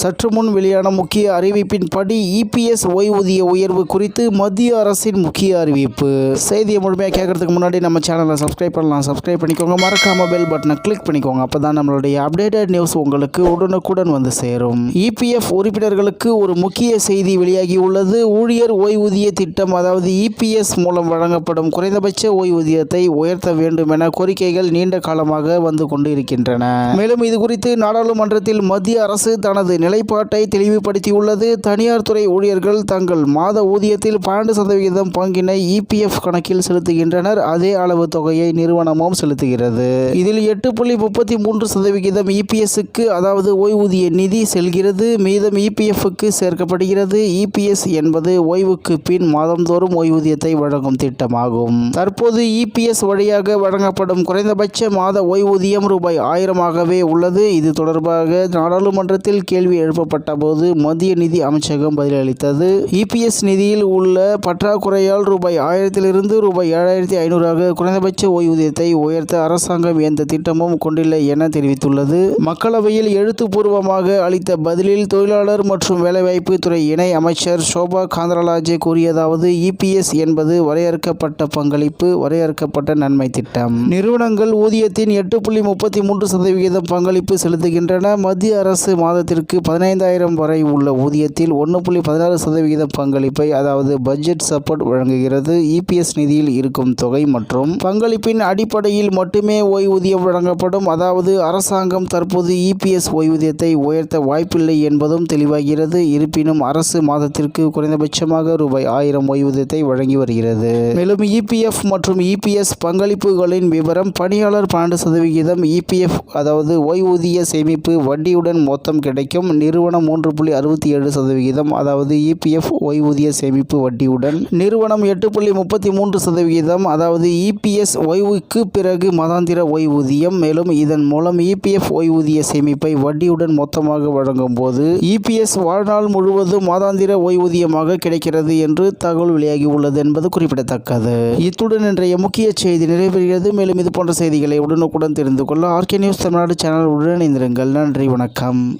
சற்று முன் வெளியான முக்கிய அறிவிப்பின்படி இபிஎஸ் ஓய்வூதிய உயர்வு குறித்து மத்திய அரசின் முக்கிய அறிவிப்பு. செய்தியை முழுமையாக கேட்கறதுக்கு முன்னாடி நம்ம சேனலை சப்ஸ்கிரைப் பண்ணலாம். சப்ஸ்கிரைப் பண்ணிக்கோங்க. மறக்காம பெல் பட்டனை கிளிக் பண்ணிக்கோங்க. அப்போ தான் நம்மளுடைய அப்டேட்டட் நியூஸ் உங்களுக்கு உடனுக்குடன் வந்து சேரும். இபிஎஃப் உறுப்பினர்களுக்கு ஒரு முக்கிய செய்தி வெளியாகி உள்ளது. ஊழியர் ஓய்வூதிய திட்டம் அதாவது இபிஎஸ் மூலம் வழங்கப்படும் குறைந்தபட்ச ஓய்வூதியத்தை உயர்த்த வேண்டும் என கோரிக்கைகள் நீண்ட காலமாக வந்து கொண்டு இருக்கின்றன மேலும் இது குறித்து நாடாளுமன்றத்தில் மத்திய அரசு தனது நிலைப்பாட்டை தெளிவுபடுத்தியுள்ளது. தனியார் துறை ஊழியர்கள் தங்கள் மாத ஊதியத்தில் பன்னெண்டு சதவிகிதம் பங்கினை இபிஎஃப் கணக்கில் செலுத்துகின்றனர். அதே அளவு தொகையை நிறுவனமும் செலுத்துகிறது. இதில் எட்டு புள்ளி முப்பத்தி மூன்று சதவிகிதம் இபிஎஸ்க்கு அதாவது ஓய்வூதிய நிதி செல்கிறது. மீதம் இபிஎஃப்க்கு சேர்க்கப்படுகிறது. இபிஎஸ் என்பது ஓய்வுக்கு பின் மாதந்தோறும் ஓய்வூதியத்தை வழங்கும் திட்டமாகும். தற்போது இபிஎஸ் வழியாக வழங்கப்படும் குறைந்தபட்ச மாத ஓய்வூதியம் ரூபாய் ஆயிரமாகவே உள்ளது. இது தொடர்பாக நாடாளுமன்றத்தில் கேள்வி எழுப்பப்பட்ட போது மத்திய நிதி அமைச்சகம் பதிலளித்தது. இபிஎஸ் நிதியில் உள்ள பற்றாக்குறையால் ரூபாய் ஆயிரத்திலிருந்து ரூபாய் ஏழாயிரத்தி ஐநூறாக குறைந்தபட்ச ஓய்வூதியத்தை உயர்த்த அரசாங்கம் எந்த திட்டமும் கொண்டில்லை என தெரிவித்துள்ளது. மக்களவையில் எழுத்துப்பூர்வமாக அளித்த பதிலில் தொழிலாளர் மற்றும் வேலைவாய்ப்பு துறை இணை அமைச்சர் சோபா காந்தராஜே கூறியதாவது இபிஎஸ் என்பது வரையறுக்கப்பட்ட பங்களிப்பு வரையறுக்கப்பட்ட நன்மை திட்டம். நிறுவனங்கள் ஊதியத்தின் எட்டு புள்ளி முப்பத்தி மூன்று சதவிகிதம் பங்களிப்பு செலுத்துகின்றன. மத்திய அரசு மாதத்திற்கு பதினைந்தாயிரம் வரை உள்ள ஊதியத்தில் ஒன்று புள்ளி பதினாறு சதவிகித பங்களிப்பை அதாவது பட்ஜெட் சப்போர்ட் வழங்குகிறது. இபிஎஸ் நிதியில் இருக்கும் தொகை மற்றும் பங்களிப்பின் அடிப்படையில் மட்டுமே ஓய்வூதியம் வழங்கப்படும். அதாவது அரசாங்கம் தற்போது இபிஎஸ் ஓய்வூதியத்தை உயர்த்த வாய்ப்பில்லை என்பதும் தெளிவாகிறது. இருப்பினும் அரசு மாதத்திற்கு குறைந்தபட்சமாக ரூபாய் ஆயிரம் ஓய்வூதியத்தை வழங்கி வருகிறது. மேலும் இபிஎஃப் மற்றும் இபிஎஸ் பங்களிப்புகளின் விவரம் பணியாளர் பன்னெண்டு சதவிகிதம் இபிஎஃப் அதாவது ஓய்வூதிய சேமிப்பு வட்டியுடன் மொத்தம் கிடைக்கும். நிறுவனம் மூன்று புள்ளி அறுபத்தி ஏழு சதவிகிதம் அதாவது இபிஎஃப் ஓய்வூதிய சேமிப்பு வட்டியுடன் நிறுவனம் எட்டு புள்ளி முப்பத்தி மூன்று சதவிகிதம் அதாவது இபிஎஸ் ஓய்வுக்கு பிறகு மாதாந்திர ஓய்வூதியம் மேலும் இதன் மூலம் இபிஎஃப் ஓய்வூதிய சேமிப்பை வட்டியுடன் மொத்தமாக வழங்கும் போது இபிஎஸ் வாழ்நாள் முழுவதும் மாதாந்திர ஓய்வூதியமாக கிடைக்கிறது என்று தகவல் வெளியாகி உள்ளது என்பது குறிப்பிடத்தக்கது. இத்துடன் இன்றைய முக்கிய செய்தி நிறைவேறுகிறது. மேலும் இது போன்ற செய்திகளை உடனுக்குடன் தெரிந்து கொள்ள ஆர்கே நியூஸ் தமிழ்நாடு சேனல் உடன் இணைந்திருங்கள். நன்றி வணக்கம்.